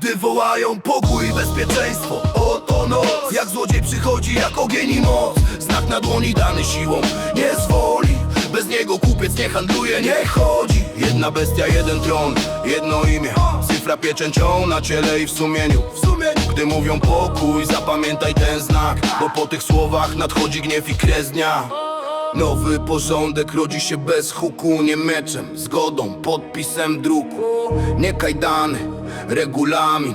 Gdy wołają pokój i bezpieczeństwo Oto noc. Jak złodziej przychodzi jak ogień i moc. Znak na dłoni dany siłą Nie zwoli. Bez niego kupiec nie handluje, nie chodzi. Jedna bestia, jeden tron, jedno imię. Cyfra pieczęcią na ciele i w sumieniu. Gdy mówią pokój, zapamiętaj ten znak. Bo po tych słowach nadchodzi gniew i kres dnia Nowy porządek rodzi się bez huku, nie meczem, zgodą, podpisem druku. Nie kajdany, regulamin,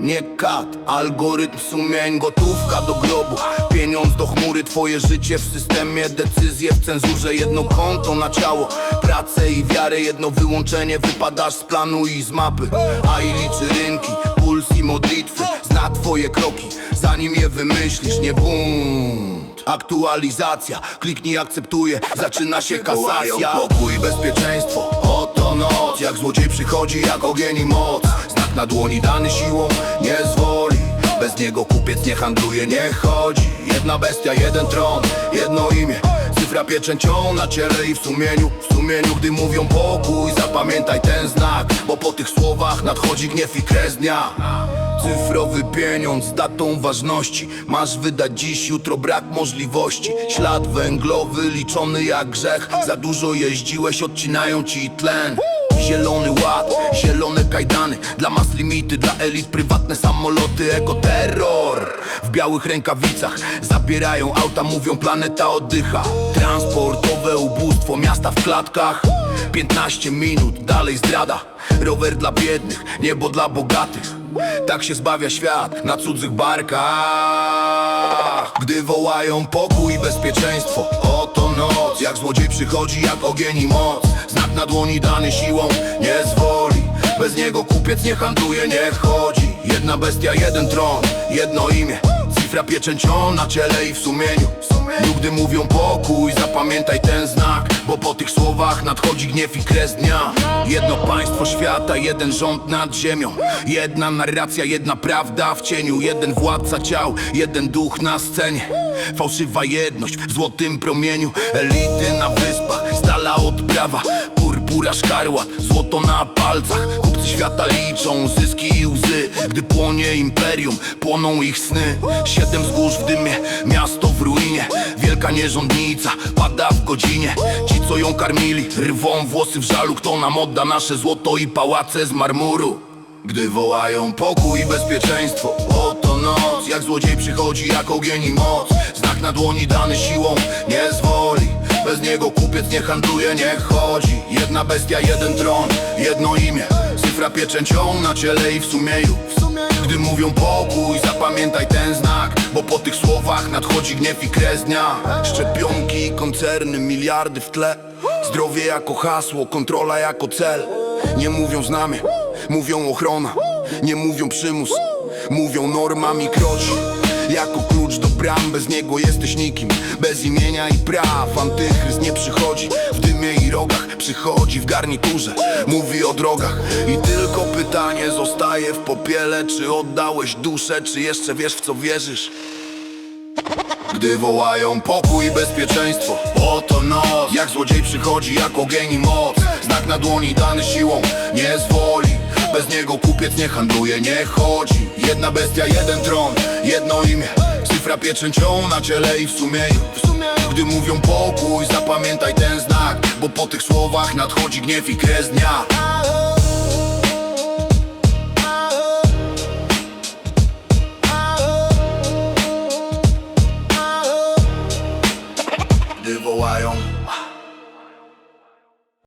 nie kat, algorytm sumień, gotówka do grobu. Pieniądz do chmury, twoje życie w systemie, decyzje w cenzurze, jedno konto na ciało. Pracę i wiarę, jedno wyłączenie, wypadasz z planu i z mapy. A i liczy rynki, puls i modlitwy, zna twoje kroki, zanim je wymyślisz, nie bunt. Aktualizacja, kliknij akceptuję, zaczyna się kasacja. Pokój, bezpieczeństwo, oto noc. Jak złodziej przychodzi, jak ogień i moc. Znak na dłoni dany siłą, nie zwoli. Bez niego kupiec nie handluje, nie chodzi. Jedna bestia, jeden tron, jedno imię. Cyfra pieczęcią na ciele i w sumieniu. W sumieniu, gdy mówią pokój, zapamiętaj ten znak. Bo po tych słowach nadchodzi gniew i kres dnia Cyfrowy pieniądz z datą ważności. Masz wydać dziś, jutro brak możliwości. Ślad węglowy liczony jak grzech. Za dużo jeździłeś, odcinają ci tlen. Zielony ład, zielone kajdany. Dla mas limity, dla elit prywatne samoloty. Ekoterror W białych rękawicach Zabierają auta, mówią planeta oddycha. Transportowe ubóstwo, miasta w klatkach. 15 minut, dalej zdrada. Rower dla biednych, niebo dla bogatych Tak się zbawia świat na cudzych barkach. Gdy wołają pokój i bezpieczeństwo Oto noc, jak złodziej przychodzi jak ogień i moc. Znak na dłoni dany siłą, nie zwoli. Bez niego kupiec nie handluje, nie chodzi. Jedna bestia, jeden tron, jedno imię Cyfra pieczęcią na ciele i w sumieniu. Lub gdy mówią pokój, zapamiętaj ten znak Bo po tych słowach nadchodzi gniew i kres dnia. Jedno państwo świata, jeden rząd nad ziemią. Jedna narracja, jedna prawda w cieniu. Jeden władca ciał, jeden duch na scenie. Fałszywa jedność w złotym promieniu. Elity na wyspach, z dala Purpura szkarłat, złoto na palcach. Kupcy świata liczą zyski i łzy. Gdy płonie imperium, płoną ich sny. Siedem wzgórz w dymie, miasto w ruinie. Wielka nierządnica, pada w godzinie. Ci co ją karmili, rwą włosy w żalu. Kto nam odda nasze złoto i pałace z marmuru? Gdy wołają pokój i bezpieczeństwo Oto noc, jak złodziej przychodzi jak ogień i moc. Znak na dłoni dany siłą, nie zwoli Bez niego kupiec nie handluje, nie chodzi. Jedna bestia, jeden tron, jedno imię. Cyfra pieczęcią na ciele i w sumieniu Gdy mówią pokój, zapamiętaj ten znak Bo po tych słowach nadchodzi gniew i kres dnia Szczepionki, koncerny, miliardy w tle. Zdrowie jako hasło, kontrola jako cel. Nie mówią znamie, mówią ochrona. Nie mówią przymus, mówią normami kroci jako klucz do bram, bez niego jesteś nikim. Bez imienia i praw, antychryst nie przychodzi. W dymie i rogach, przychodzi w garniturze. Mówi o drogach i tylko pytanie zostaje w popiele. Czy oddałeś duszę, czy jeszcze wiesz w co wierzysz? Gdy wołają pokój i bezpieczeństwo Oto noc Jak złodziej przychodzi jak ogień i moc. Znak na dłoni dany siłą Nie zwoli Bez niego kupiec nie handluje, nie chodzi. Jedna bestia, jeden tron, jedno imię. Cyfra pieczęcią na ciele i w sumieniu Gdy mówią pokój, zapamiętaj ten znak Bo po tych słowach nadchodzi gniew i kres dnia